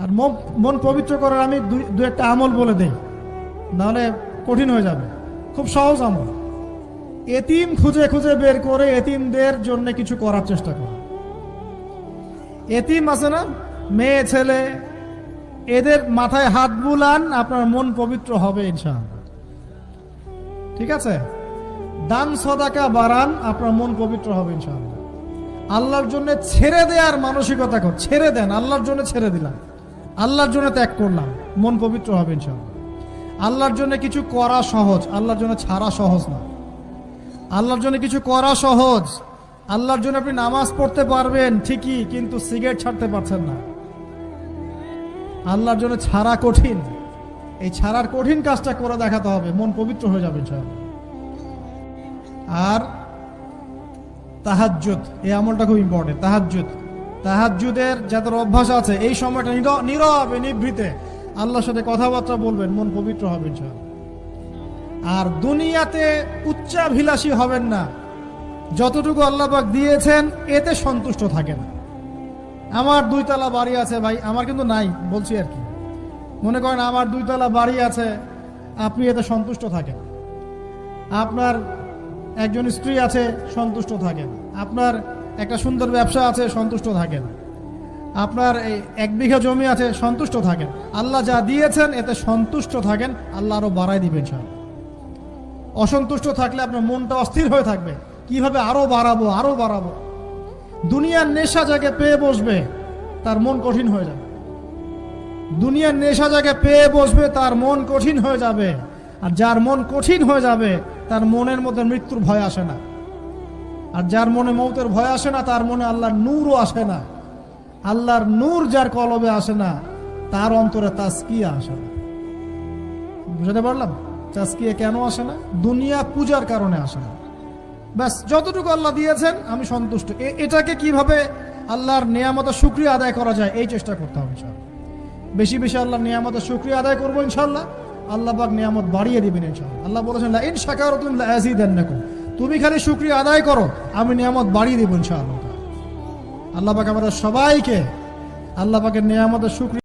আর মন- পবিত্র করার আমি দু একটা আমল বলে দেই। নাহলে কঠিন হয়ে যাবে। খুব সহজ আমল। এতিম খুঁজে খুঁজে বের করে এতিমদের জন্য কিছু করার চেষ্টা করো। এতিম আছে না? মেয়ে, ছেলে, এদের মাথায় হাত বুলান, আপনার মন পবিত্র হবে ইনশাআল্লাহ। ঠিক আছে? দান, সদাকা বাড়ান, আপনার মন পবিত্র হবে ইনশাআল্লাহ। আল্লাহর জন্য ছেড়ে দেওয়ার মানসিকতা কর। ছেড়ে দেন, আল্লাহর জন্য ছেড়ে দিলাম। আল্লাহর জন্য ত্যাগ করলাম মন পবিত্র হবে ইনশাআল্লাহ। আল্লাহর জন্য কিছু করা সহজ, আল্লাহর জন্য ছাড়া সহজ না। আল্লাহর জন্য কিছু করা সহজ, আল্লাহর জন্য আপনি নামাজ পড়তে পারবেন ঠিকই, কিন্তু সিগারেট ছাড়তে পারছেন না। আল্লাহর জন্য ছাড়া কঠিন, এই ছাড়ার কঠিন কাজটা করে দেখাতে হবে, মন পবিত্র হয়ে যাবে ইনশাআল্লাহ। আর তাহাজ্জুদ, এই আমলটা খুব ইম্পর্টেন্ট তাহাজ্জুদ। তাহাজ্জুদের যাদের অভ্যাস আছে, এই সময়টা নীর- নীরবে নিভৃতে আল্লাহর সাথে কথাবার্তা বলবেন, মন পবিত্র হবে আর দুনিয়াতে উচ্চাভিলাষী হবেন না। যতটুকু আল্লাহবাক দিয়েছেন, এতে সন্তুষ্ট থাকেন। আমার দুইতলা বাড়ি আছে ভাই, আমার কিন্তু নাই, বলছি আর কি। মনে করেন আমার দুইতলা বাড়ি আছে, আপনি এতে সন্তুষ্ট থাকেন। আপনার একজন স্ত্রী আছে, সন্তুষ্ট থাকেন। আপনার একটা সুন্দর ব্যবসা আছে, সন্তুষ্ট থাকেন। আপনার এই এক বিঘা জমি আছে, সন্তুষ্ট থাকেন। আল্লাহ যা দিয়েছেন, এতে সন্তুষ্ট থাকেন, আল্লাহ আরও বাড়াই দিবেন সব অসন্তুষ্ট থাকলে আপনার মনটা অস্থির হয়ে থাকবে। কীভাবে আরও বাড়াবো আরও বাড়াবো? দুনিয়ার নেশা যাকে পেয়ে বসবে, তার মন কঠিন হয়ে যাবে। দুনিয়ার নেশা যাকে পেয়ে বসবে, তার মন কঠিন হয়ে যাবে। আর যার মন কঠিন হয়ে যাবে, তার মনের মধ্যে মৃত্যুর ভয় আসে না। আর যার মনে মৌতের ভয় আসে না, তার মনে আল্লাহর নূরও আসে না। আল্লাহর নূর যার কলবে আসে না, তার অন্তরে তাস্কিয়া আসে না। বুঝতে পারলাম? তাস্কিয়া কেন আসে না? দুনিয়া পূজার কারণে আসে না। ব্যাস, যতটুকু আল্লাহ দিয়েছেন, আমি সন্তুষ্ট। এটাকে কীভাবে আল্লাহর নিয়ামতের শুক্রিয়া আদায় করা যায়, এই চেষ্টা করতে হবে বেশি বেশি আল্লাহর নিয়ামতের শুক্রিয়া আদায় করব ইনশাল্লাহ আল্লাহ পাক নিয়ামত বাড়িয়ে দিবেন ইনশাআল্লাহ। আল্লাহ বলেছেন তুমি খালি শুক্রিয়া আদায় করো, আমি নিয়ামত বাড়িয়ে দেবো ইনশাআল্লাহ। আল্লাহ পাক আমরা সবাইকে, আল্লাহ পাকের নিয়ামতের শুক্রিয়া